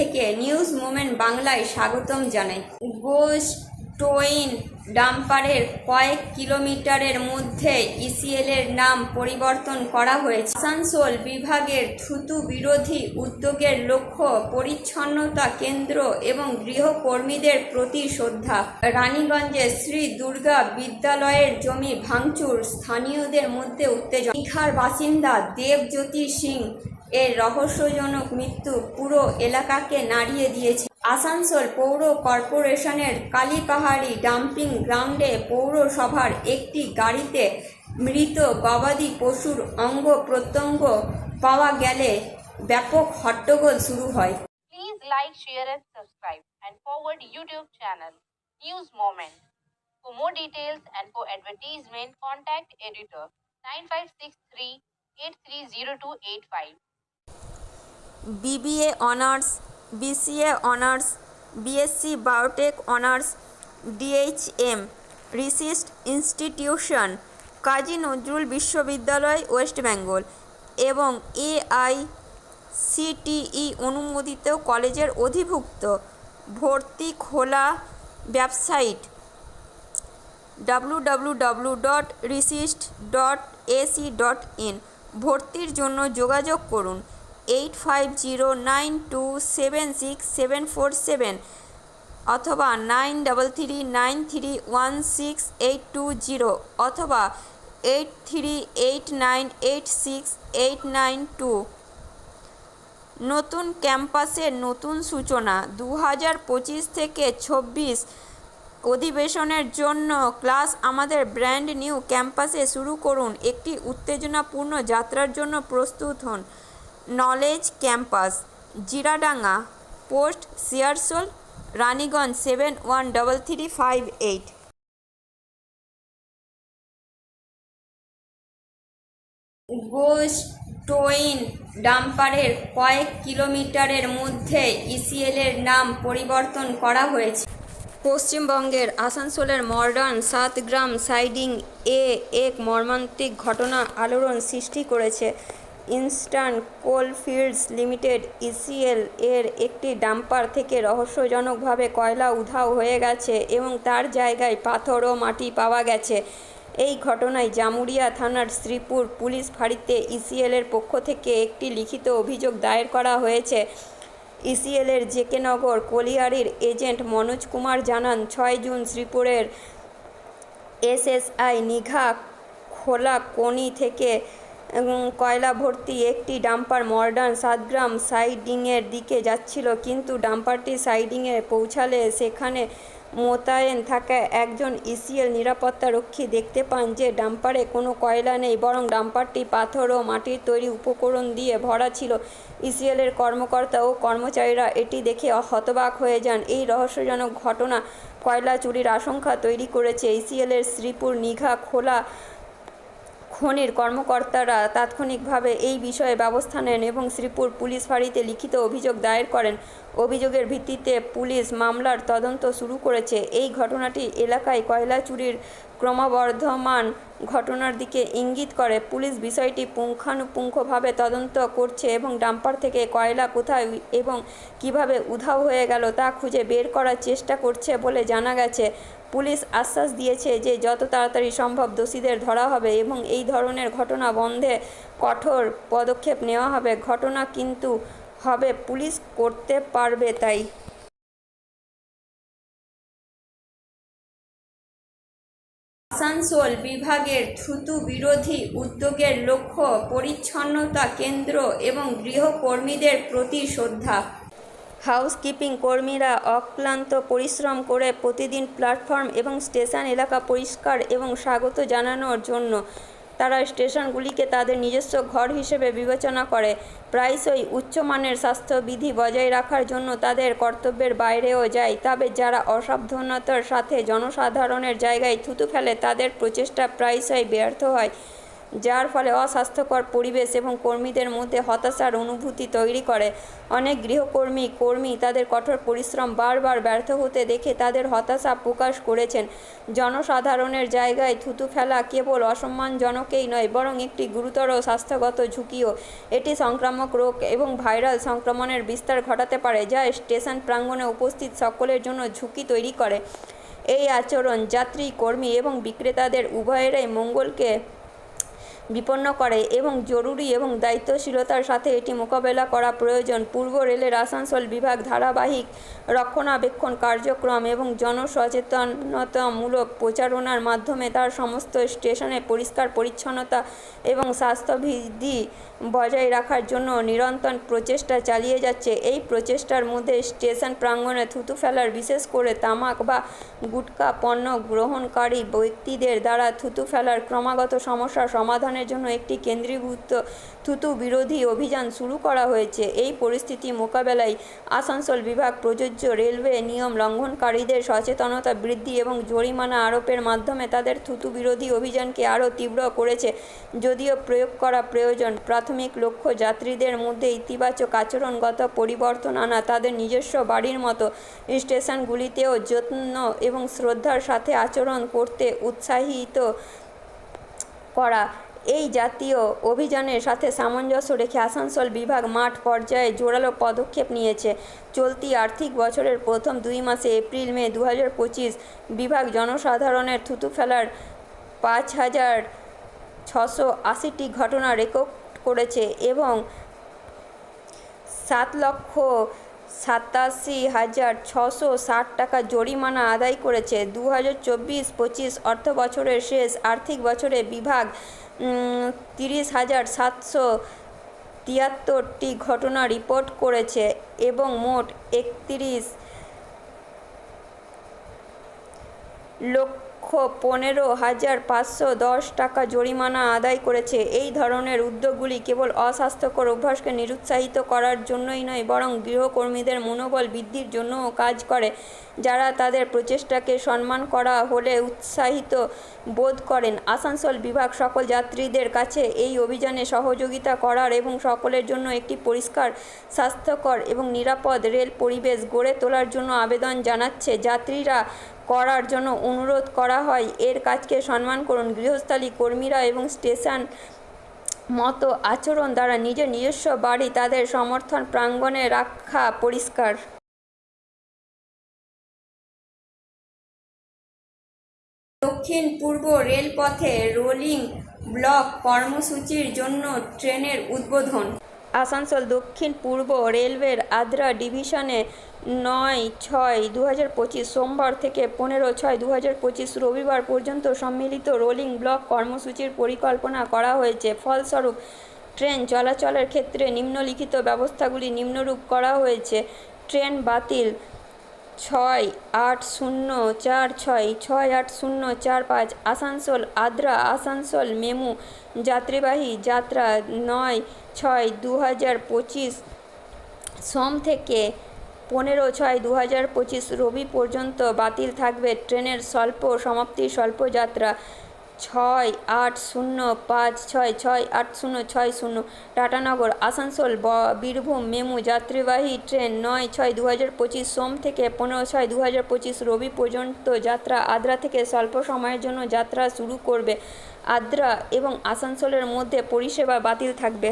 থেকে news moment বাংলায় স্বাগতম জানাই। টোইন ডাম্পারের কয়েক কিলোমিটারের মধ্যে ইসিএলের নাম পরিবর্তন করা হয়েছে। আসানসোল বিভাগের থুতু বিরোধী উদ্যোগের লক্ষ্য পরিচ্ছন্নতা কেন্দ্র এবং গৃহকর্মীদের প্রতি শ্রদ্ধা। রানীগঞ্জে শ্রী দুর্গা বিদ্যালয়ের জমি ভাঙচুর, স্থানীয়দের মধ্যে উত্তেজনা। দীঘার বাসিন্দা দেবজ্যোতি সিং এর রহস্যজনক মৃত্যু পুরো এলাকাকে নাড়িয়ে দিয়েছে। আসানসোল পৌর কর্পোরেশনের কালীপাহাড়ি ডাম্পিং গ্রাউন্ডে পৌরসভার একটি গাড়িতে মৃত গবাদি পশুর অঙ্গ প্রত্যঙ্গ পাওয়া গেলে ব্যাপক হট্টগোল শুরু হয়। Please like share and subscribe and forward YouTube channel news moment for more details and for advertisement contact editor 9563830285 BBA honours BCA honours, BSc biotech honours, DHM, resist institution, Kazi Nazrul বিশ্ববিদ্যালয়, West Bengal এবং AI CTE অনুমোদিত কলেজের অধিভুক্ত ভর্তি খোলা website www.resist.ac.in ভর্তির জন্য যোগাযোগ করুন। Eight five zero nine two seven six seven four seven অথবা nine double three nine three one six eight two zero অথবা eight three eight nine eight six eight nine two নতুন ক্যাম্পাসের নতুন সূচনা দু হাজার পঁচিশ থেকে ছব্বিশ অধিবেশনের জন্য ক্লাস আমাদের ব্র্যান্ড নিউ ক্যাম্পাসে শুরু করুন। একটি উত্তেজনাপূর্ণ যাত্রার জন্য প্রস্তুত হন। Knowledge campus, Jiradanga post Searsole, Raniganj seven one double three five eight. Ghost town ডাম্পারের কয়েক কিলোমিটারের মধ্যে ইসিএলের নাম পরিবর্তন করা হয়েছে। পশ্চিমবঙ্গের আসানসোলের মডার্ন সাতগ্রাম সাইডিং এ এক মর্মান্তিক ঘটনা আলোড়ন সৃষ্টি করেছে। ইনস্টান কোলফিল্ডস লিমিটেড ইসিএল এর একটি ডাম্পার থেকে রহস্যজনকভাবে কয়লা উধাও হয়ে গেছে এবং তার জায়গায় পাথর ও মাটি পাওয়া গেছে। এই ঘটনায় জামুরিয়া থানার শ্রীপুর পুলিশ ফাঁড়িতে ইসিএলের পক্ষ থেকে একটি লিখিত অভিযোগ দায়ের করা হয়েছে। ইসিএলের জেকেনগর কলিয়ারির এজেন্ট মনোজ কুমার জানান, ছয় জুন শ্রীপুরের এসএসআই নিঘা খোলা কোনি থেকে কয়লা ভর্তি একটি ডাম্পার মডার্ন সাতগ্রাম সাইডিংয়ের দিকে যাচ্ছিল, কিন্তু ডাম্পারটি সাইডিংয়ে পৌঁছালে সেখানে মোতায়েন থাকা একজন ইসিএল নিরাপত্তারক্ষী দেখতে পান যে ডাম্পারে কোনো কয়লা নেই, বরং ডাম্পারটি পাথর ও মাটির তৈরি উপকরণ দিয়ে ভরা ছিল। ইসিএলের কর্মকর্তা ও কর্মচারীরা এটি দেখে হতবাক হয়ে যান। এই রহস্যজনক ঘটনা কয়লা চুরির আশঙ্কা তৈরি করেছে। ইসিএলের শ্রীপুর নিঘা খোলা খনির কর্মকর্তারা তাৎক্ষণিকভাবে এই বিষয়ে ব্যবস্থা নেন এবং শ্রীপুর পুলিশ ফাঁড়িতে লিখিত অভিযোগ দায়ের করেন। অভিযোগের ভিত্তিতে পুলিশ মামলার তদন্ত শুরু করেছে। এই ঘটনাটি এলাকায় কয়লা চুরির ক্রমবর্ধমান ঘটনার দিকে ইঙ্গিত করে। পুলিশ বিষয়টি পুঙ্খানুপুঙ্খভাবে তদন্ত করছে এবং ডাম্পার থেকে কয়লা কোথায় এবং কীভাবে উধাও হয়ে গেল তা খুঁজে বের করার চেষ্টা করছে বলে জানা গেছে। পুলিশ আশ্বাস দিয়েছে যে, যত তাড়াতাড়ি সম্ভব দোষীদের ধরা হবে এবং এই ধরনের ঘটনা বন্ধে কঠোর পদক্ষেপ নেওয়া হবে। ঘটনা কিন্তু হবে, পুলিশ করতে পারবে তাই। আসানসোল বিভাগের থুতু বিরোধী উদ্যোগের লক্ষ্য পরিচ্ছন্নতা কেন্দ্র এবং গৃহকর্মীদের প্রতি শ্রদ্ধা। হাউসকিপিং কর্মীরা অক্লান্ত পরিশ্রম করে প্রতিদিন প্ল্যাটফর্ম এবং স্টেশন এলাকা পরিষ্কার এবং স্বাগত জানানোর জন্য তারা স্টেশনগুলিকে তাদের নিজস্ব ঘর হিসেবে বিবেচনা করে। প্রায়শই উচ্চমানের স্বাস্থ্যবিধি বজায় রাখার জন্য তাদের কর্তব্যের বাইরেও যায়। তবে যারা অসাবধানতার সাথে জনসাধারণের জায়গায় থুতু ফেলে, তাদের প্রচেষ্টা প্রায়শই ব্যর্থ হয়। যার ফলে অস্বাস্থ্যকর পরিবেশ এবং কর্মীদের মধ্যে হতাশার অনুভূতি তৈরি করে। অনেক গৃহকর্মী, কর্মী তাদের কঠোর পরিশ্রম বারবার ব্যর্থ হতে দেখে তাদের হতাশা প্রকাশ করেছেন। জনসাধারণের জায়গায় থুতু ফেলা কেবল অসম্মানজনকই নয়, বরং একটি গুরুতর স্বাস্থ্যগত ঝুঁকিও। এটি সংক্রামক রোগ এবং ভাইরাল সংক্রমণের বিস্তার ঘটাতে পারে, যা স্টেশন প্রাঙ্গণে উপস্থিত সকলের জন্য ঝুঁকি তৈরি করে। এই আচরণ যাত্রী, কর্মী এবং বিক্রেতাদের উভয়েরাই মঙ্গলকে বিপন্ন করে এবং জরুরি এবং দায়িত্বশীলতার সাথে এটি মোকাবেলা করা প্রয়োজন। পূর্ব রেলের আসানসোল বিভাগ ধারাবাহিক রক্ষণাবেক্ষণ কার্যক্রম এবং জনসচেতনতামূলক প্রচারণার মাধ্যমে তার সমস্ত স্টেশনে পরিষ্কার পরিচ্ছন্নতা এবং স্বাস্থ্যবিধি বজায় রাখার জন্য নিরন্তর প্রচেষ্টা চালিয়ে যাচ্ছে। এই প্রচেষ্টার মধ্যে স্টেশন প্রাঙ্গণে থুতু ফেলার বিশেষ করে তামাক বা গুটকা পণ্য গ্রহণকারী ব্যক্তিদের দ্বারা থুতু ফেলার ক্রমাগত সমস্যা সমাধানের জন্য একটি কেন্দ্রীভূত থুতু বিরোধী অভিযান শুরু করা হয়েছে। এই পরিস্থিতি মোকাবেলায় আসানসোল বিভাগ প্রযোজ্য রেলওয়ে নিয়ম লঙ্ঘনকারীদের সচেতনতা বৃদ্ধি এবং জরিমানা আরোপের মাধ্যমে তাদের থুতু বিরোধী অভিযানকে আরও তীব্র করেছে। যদিও প্রয়োগ করা প্রয়োজন, প্রাথমিক লক্ষ্য যাত্রীদের মধ্যে ইতিবাচক আচরণগত পরিবর্তন আনা তাদের নিজস্ব বাড়ির মতো স্টেশনগুলিতেও যত্ন এবং শ্রদ্ধার সাথে আচরণ করতে উৎসাহিত করা। এই জাতীয় অভিযানের সাথে সামঞ্জস্য রেখে আসানসোল বিভাগ মাঠ পর্যায়ে জোরালো পদক্ষেপ নিয়েছে। চলতি আর্থিক বছরের প্রথম দুই মাসে এপ্রিল, মে দু হাজার পঁচিশ বিভাগ জনসাধারণের থুতু ফেলার পাঁচ হাজার ছশো আশিটি ঘটনা রেকর্ড করেছে এবং সাত লক্ষ সাতাশি হাজার ছশো ষাট টাকা জরিমানা আদায় করেছে। দু হাজার চব্বিশ পঁচিশ অর্থ বছরের শেষ আর্থিক বছরে বিভাগ তিরিশ হাজার সাতশো তিয়াত্তরটি ঘটনা রিপোর্ট করেছে এবং মোট একত্রিশ লক্ষ পনেরো হাজার পাঁচশো দশ টাকা জরিমানা আদায় করেছে। এই ধরনের উদ্যোগগুলি কেবল অস্বাস্থ্যকর অভ্যাসকে নিরুৎসাহিত করার জন্যই নয়, বরং গৃহকর্মীদের মনোবল বৃদ্ধির জন্যও কাজ করে, যারা তাদের প্রচেষ্টাকে সম্মান করা হলে উৎসাহিত বোধ করেন। আসানসোল বিভাগ সকল যাত্রীদের কাছে এই অভিযানে সহযোগিতা করার এবং সকলের জন্য একটি পরিষ্কার, স্বাস্থ্যকর এবং নিরাপদ রেল পরিবেশ গড়ে তোলার জন্য আবেদন জানাচ্ছে। যাত্রীরা করার জন্য অনুরোধ করা হয়। এর কাজকে সম্মান করুন। গৃহস্থালী কর্মীরা এবং স্টেশন মতো আচরণ দ্বারা নিজের নিজস্ব বাড়ি তাদের সমর্থন প্রাঙ্গণে রাখা পরিষ্কার। দক্ষিণ পূর্ব রেলপথে রোলিং ব্লক কর্মসূচির জন্য ট্রেনের উদ্বোধন। আসানসোল, দক্ষিণ পূর্ব রেলওয়ের আদ্রা ডিভিশনে নয় ছয় দু হাজার পঁচিশ সোমবার থেকে পনেরো ছয় দু হাজার পঁচিশ রবিবার পর্যন্ত সম্মিলিত রোলিং ব্লক কর্মসূচির পরিকল্পনা করা হয়েছে। ফলস্বরূপ, ট্রেন চলাচলের ক্ষেত্রে নিম্নলিখিত ব্যবস্থাগুলি নিম্নরূপ করা হয়েছে। ট্রেন বাতিল ছয় আট শূন্য চার ছয় ছয় আট শূন্য চার পাঁচ, আসানসোল, আদ্রা, আসানসোল, মেমু, যাত্রীবাহী যাত্রা নয় ছয় দু হাজার পঁচিশ সোম থেকে পনেরো ছয় দু হাজার পঁচিশ রবি পর্যন্ত বাতিল থাকবে। ট্রেনের স্বল্প সমাপ্তি, স্বল্প যাত্রা ছয় আট শূন্য পাঁচ ছয় ছয় আট শূন্য ছয় শূন্য টাটানগর, আসানসোল বীরভূম, মেমু, যাত্রীবাহী ট্রেন নয় ছয় দু হাজার পঁচিশ সোম থেকে পনেরো ছয় দু হাজার পঁচিশ রবি পর্যন্ত যাত্রা আদ্রা থেকে স্বল্প সময়ের জন্য যাত্রা শুরু করবে আদ্রা এবং আসানসোলের মধ্যে পরিষেবা বাতিল থাকবে।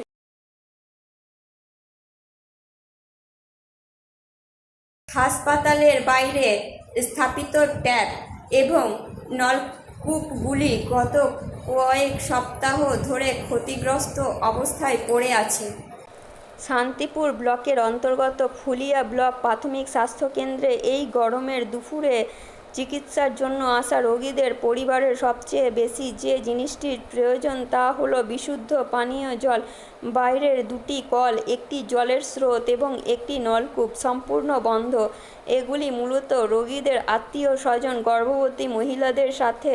হাসপাতালের বাইরে স্থাপিত ট্যাপ এবং নলকূপগুলি গত কয়েক সপ্তাহ ধরে ক্ষতিগ্রস্ত অবস্থায় পড়ে আছে। শান্তিপুর ব্লকের অন্তর্গত ফুলিয়া ব্লক প্রাথমিক স্বাস্থ্যকেন্দ্রে এই গরমের দুপুরে চিকিৎসার জন্য আসা রোগীদের পরিবারের সবচেয়ে বেশি যে জিনিসটির প্রয়োজন তা হলো বিশুদ্ধ পানীয় জল। বাইরের দুটি কল, একটি জলের স্রোত এবং একটি নলকূপ সম্পূর্ণ বন্ধ। এগুলি মূলত রোগীদের আত্মীয় স্বজন, গর্ভবতী মহিলাদের সাথে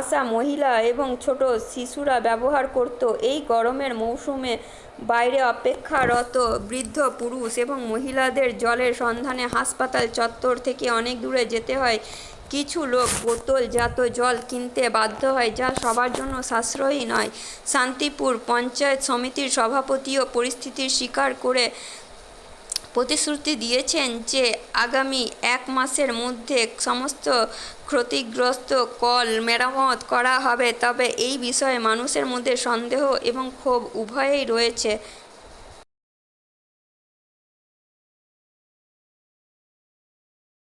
আসা মহিলা এবং ছোট শিশুরা ব্যবহার করত। এই গরমের মৌসুমে বাইরে অপেক্ষারত বৃদ্ধ, পুরুষ এবং মহিলাদের জলের সন্ধানে হাসপাতাল চত্বর থেকে অনেক দূরে যেতে হয়। কিছু লোক বোতলজাত জল কিনতে বাধ্য হয়, যা সবার জন্য সাশ্রয়ী নয়। শান্তিপুর পঞ্চায়েত সমিতির সভাপতিও পরিস্থিতির স্বীকার করে প্রতিশ্রুতি দিয়েছেন যে আগামী এক মাসের মধ্যে সমস্ত ক্ষতিগ্রস্ত কল মেরামত করা হবে। তবে এই বিষয়ে মানুষের মধ্যে সন্দেহ এবং ক্ষোভ উভয়ই রয়েছে।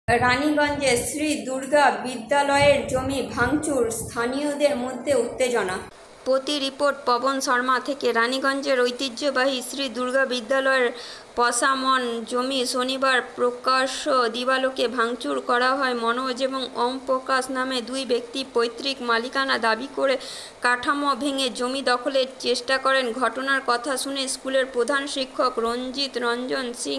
রানীগঞ্জে শ্রী দুর্গা বিদ্যালয়ের জমি ভাঙচুর স্থানীয়দের মধ্যে উত্তেজনা। প্রতি রিপোর্ট পবন শর্মা থেকে রানীগঞ্জের ঐতিহ্যবাহী শ্রী দুর্গা বিদ্যালয়ের পশামন জমি শনিবার প্রকাশ্য দিবালোকে ভাঙচুর করা হয়। মনোজ এবং ওম প্রকাশ নামে দুই ব্যক্তি পৈতৃক মালিকানা দাবি করে কাঠামো ভেঙে জমি দখলের চেষ্টা করেন। ঘটনার কথা শুনে স্কুলের প্রধান শিক্ষক রঞ্জিত রঞ্জন সিং,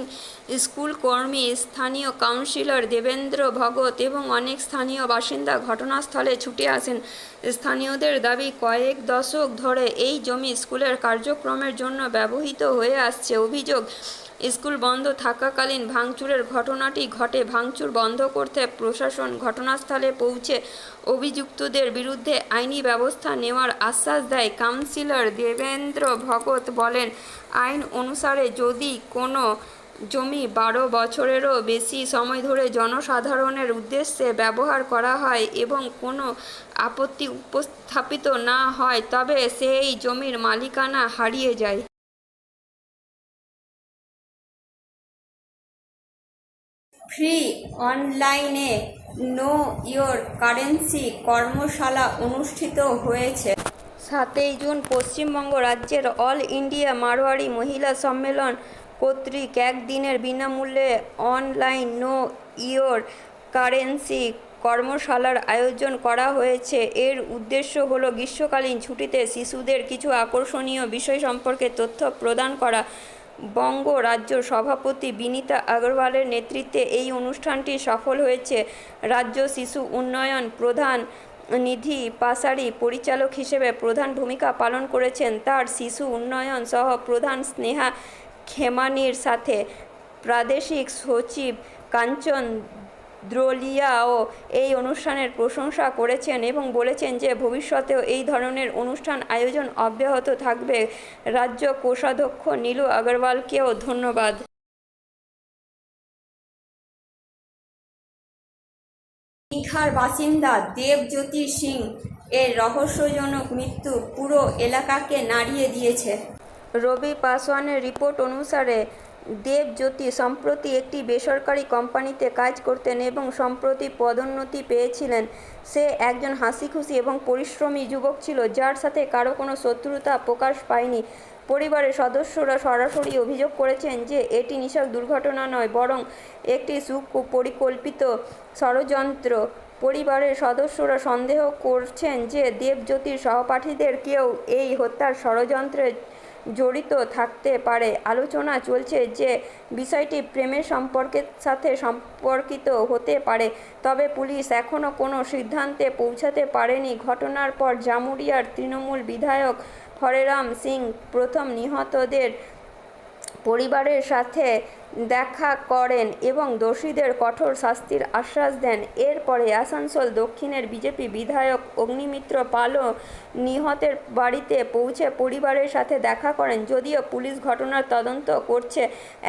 স্কুল কর্মী, স্থানীয় কাউন্সিলর দেবেন্দ্র ভগত এবং অনেক স্থানীয় বাসিন্দা ঘটনাস্থলে ছুটে আসেন। স্থানীয়দের দাবি, কয়েক দশক ধরে এই জমি স্কুলের কার্যক্রমের জন্য ব্যবহৃত হয়ে আসছে অভিযোগ। স্কুল বন্ধ থাকাকালীন ভাঙচুরের ঘটনাটি ঘটে ভাঙচুর বন্ধ করতে প্রশাসন ঘটনাস্থলে পৌঁছে অভিযুক্তদের বিরুদ্ধে আইনি ব্যবস্থা নেওয়ার আশ্বাস দেয় কাউন্সিলর দেবেন্দ্র ভগত বলেন, আইন অনুসারে যদি কোনো জমি বারো বছরেরও বেশি সময় ধরে জনসাধারণের উদ্দেশ্যে ব্যবহার করা হয় এবং কোনো আপত্তি উপস্থাপিত না হয়, তবে সেই জমির মালিকানা হারিয়ে যায়। ফ্রি অনলাইনে নো ইয়োর কারেন্সি কর্মশালা অনুষ্ঠিত হয়েছে। সাতই জুন পশ্চিমবঙ্গ রাজ্যের অল ইন্ডিয়া মারোয়ারি মহিলা সম্মেলন কর্তৃক একদিনের বিনামূল্যে অনলাইন নো ইয়োর কারেন্সি কর্মশালার আয়োজন করা হয়েছে। এর উদ্দেশ্য হলো গ্রীষ্মকালীন ছুটিতে শিশুদের কিছু আকর্ষণীয় বিষয় সম্পর্কে তথ্য প্রদান করা। বঙ্গ রাজ্য সভাপতি বিনীতা আগরওয়ালের নেতৃত্বে এই অনুষ্ঠানটি সফল হয়েছে। রাজ্য শিশু উন্নয়ন প্রধান নিধি পাসারি পরিচালক হিসেবে প্রধান ভূমিকা পালন করেছেন। তার শিশু উন্নয়ন সহ প্রধান স্নেহা খেমানির সাথে প্রাদেশিক সচিব কাঞ্চন দ্রোলিয়াও এই অনুষ্ঠানের প্রশংসা করেছেন এবং বলেছেন যে ভবিষ্যতেও এই ধরনের অনুষ্ঠান আয়োজন অব্যাহত থাকবে। রাজ্য কোষাধ্যক্ষ নীলু আগরওয়ালকেও ধন্যবাদ। দীঘার বাসিন্দা দেবজ্যোতি সিং এর রহস্যজনক মৃত্যু পুরো এলাকাকে নাড়িয়ে দিয়েছে। রবি পাসওয়ানের রিপোর্ট অনুসারে দেবজ্যোতি সম্প্রতি একটি বেসরকারি কোম্পানিতে কাজ করতেন এবং সম্প্রতি পদোন্নতি পেয়েছিলেন। সে একজন হাসিখুশি এবং পরিশ্রমী যুবক ছিল, যার সাথে কারও কোনো শত্রুতা প্রকাশ পায়নি। পরিবারের সদস্যরা সরাসরি অভিযোগ করেছেন যে, এটি নিছক দুর্ঘটনা নয়, বরং একটি সুপরিকল্পিত ষড়যন্ত্র। পরিবারের সদস্যরা সন্দেহ করছেন যে, দেবজ্যোতির সহপাঠীদের কেউ এই হত্যার ষড়যন্ত্রে জড়িত থাকতে পারে। আলোচনা চলছে যে বিষয়টি প্রেমের সম্পর্কের সাথে সম্পর্কিত হতে পারে, তবে পুলিশ এখনও কোনো সিদ্ধান্তে পৌঁছাতে পারেনি। ঘটনার পর জামুরিয়ার তৃণমূল বিধায়ক হরেরাম সিং প্রথম নিহতদের পরিবারের সাথে দেখা করেন এবং দোষীদের কঠোর শাস্তির আশ্বাস দেন। এরপরে আসানসোল দক্ষিণের বিজেপি বিধায়ক অগ্নিমিত্র পালও নিহতের বাড়িতে পৌঁছে পরিবারের সাথে দেখা করেন। যদিও পুলিশ ঘটনার তদন্ত করছে,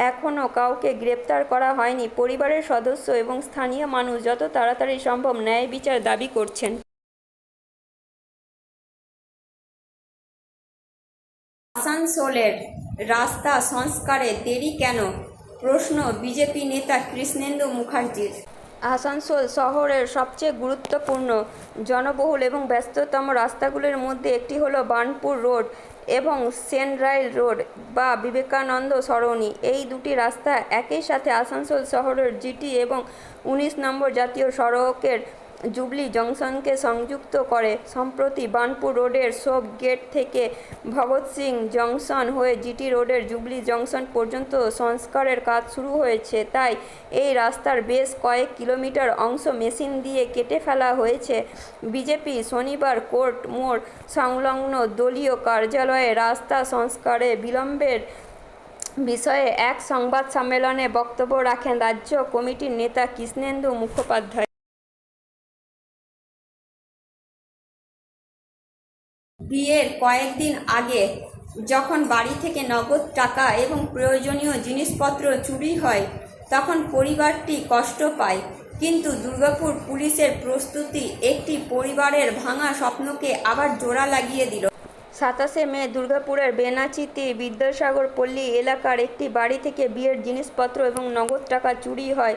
এখনও কাউকে গ্রেপ্তার করা হয়নি। পরিবারের সদস্য এবং স্থানীয় মানুষ যত তাড়াতাড়ি সম্ভব ন্যায় বিচার দাবি করছেন। আসানসোলের রাস্তা সংস্কারে দেরি কেন? প্রশ্ন বিজেপি নেতা কৃষ্ণেন্দু মুখার্জির। আসানসোল শহরের সবচেয়ে গুরুত্বপূর্ণ জনবহুল এবং ব্যস্ততম রাস্তাগুলির মধ্যে একটি হলো বার্নপুর রোড এবং সেনরাইল রোড বা বিবেকানন্দ সরণি। এই দুটি রাস্তা একই সাথে আসানসোল শহরের জিটি এবং উনিশ নম্বর জাতীয় সড়কের জুবলি জংশনকে সংযুক্ত করে। সম্প্রতি বার্নপুর রোডের শোপ গেট থেকে ভগৎ সিং জংশন হয়ে জিটি রোডের জুবলি জংশন পর্যন্ত সংস্কারের কাজ শুরু হয়েছে। তাই এই রাস্তার বেশ কয়েক কিলোমিটার অংশ মেশিন দিয়ে কেটে ফেলা হয়েছে। বিজেপি শনিবার কোর্ট মোড় সংলগ্ন দলীয় কার্যালয়ে রাস্তা সংস্কারে বিলম্বের বিষয়ে এক সংবাদ সম্মেলনে বক্তব্য রাখেন রাজ্য কমিটির নেতা কৃষ্ণেন্দু মুখোপাধ্যায়। বিয়ের কয়েকদিন আগে যখন বাড়ি থেকে নগদ টাকা এবং প্রয়োজনীয় জিনিসপত্র চুরি হয়, তখন পরিবারটি কষ্ট পায়। কিন্তু দুর্গাপুর পুলিশের প্রস্তুতি একটি পরিবারের ভাঙা স্বপ্নকে আবার জোড়া লাগিয়ে দিল। সাতাশে মে দুর্গাপুরের বেনাচিতে বিদ্যাসাগর পল্লী এলাকার একটি বাড়ি থেকে বিয়ের জিনিসপত্র এবং নগদ টাকা চুরি হয়।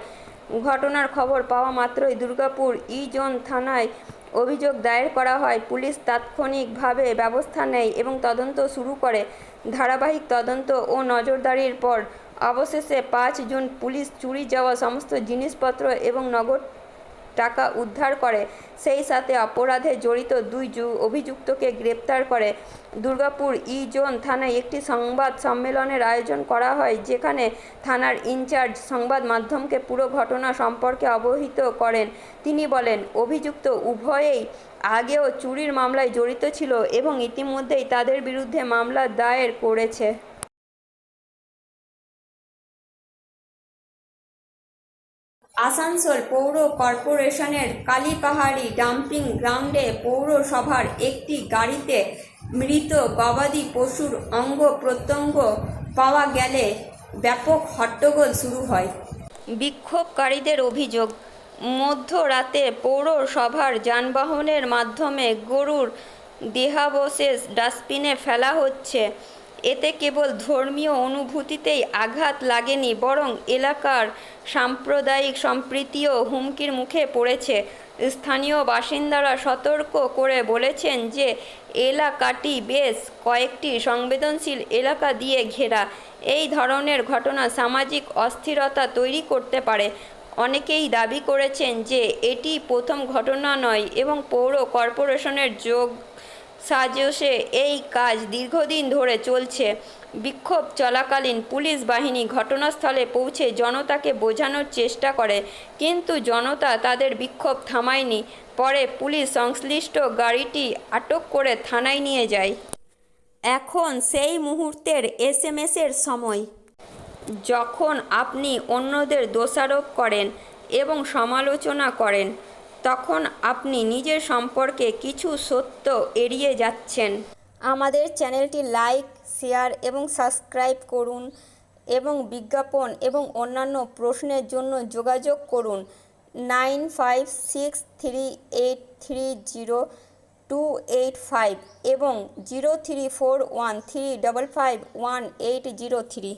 ঘটনার খবর পাওয়া মাত্রই দুর্গাপুর ইজন থানায় অভিযোগ দায়ের করা হয়। পুলিশ তাৎক্ষণিকভাবে ব্যবস্থা নেয় এবং তদন্ত শুরু করে। ধারাবাহিক তদন্ত ও নজরদারির পর অবশেষে পাঁচ জুন পুলিশ চুরি যাওয়া সমস্ত জিনিসপত্র এবং নগদ টাকা উদ্ধার করে। সেই সাথে অপরাধে জড়িত দুই অভিযুক্তকে গ্রেপ্তার করে। দুর্গাপুর ই জোন থানায় একটি সংবাদ সম্মেলনের আয়োজন করা হয়, যেখানে থানার ইনচার্জ সংবাদ মাধ্যমকে পুরো ঘটনা সম্পর্কে অবহিত করেন। তিনি বলেন, অভিযুক্ত উভয়েই আগেও চুরির মামলায় জড়িত ছিল এবং ইতিমধ্যেই তাদের বিরুদ্ধে মামলা দায়ের করেছে। আসানসোল পৌর কর্পোরেশনের কালীপাহাড়ি ডাম্পিং গ্রাউন্ডে পৌরসভার একটি গাড়িতে মৃত গবাদি পশুর অঙ্গ প্রত্যঙ্গ পাওয়া গেলে ব্যাপক হট্টগোল শুরু হয়। বিক্ষোভকারীদের অভিযোগ, মধ্যরাতে পৌরসভার যানবাহনের মাধ্যমে গরুর দেহাবশেষ ডাস্টবিনে ফেলা হচ্ছে। এতে কেবল ধর্মীয় অনুভূতিতেই আঘাত লাগেনি, বরং এলাকার সাম্প্রদায়িক সম্প্রীতিও হুমকির মুখে পড়েছে। স্থানীয় বাসিন্দারা সতর্ক করে বলেছেন যে, এলাকাটি বেশ কয়েকটি সংবেদনশীল এলাকা দিয়ে ঘেরা। এই ধরনের ঘটনা সামাজিক অস্থিরতা তৈরি করতে পারে। অনেকেই দাবি করেছেন যে, এটি প্রথম ঘটনা নয় এবং পৌর কর্পোরেশনের যোগ সাজসে এই কাজ দীর্ঘদিন ধরে চলছে। বিক্ষোভ চলাকালীন পুলিশ বাহিনী ঘটনাস্থলে পৌঁছে জনতাকে বোঝানোর চেষ্টা করে, কিন্তু জনতা তাদের বিক্ষোভ থামায়নি। পরে পুলিশ সংশ্লিষ্ট গাড়িটি আটক করে থানায় নিয়ে যায়। এখন সেই মুহূর্তের এস এসএমএসের সময়। যখন আপনি অন্যদের দোষারোপ করেন এবং সমালোচনা করেন তখন আপনি নিজের সম্পর্কে কিছু সত্য এড়িয়ে যাচ্ছেন। আমাদের চ্যানেলটি লাইক, শেয়ার এবং সাবস্ক্রাইব করুন এবং বিজ্ঞাপন এবং অন্যান্য প্রশ্নের জন্য যোগাযোগ করুন nine five six three eight three zero two eight five এবং zero three four one three double five one eight zero three.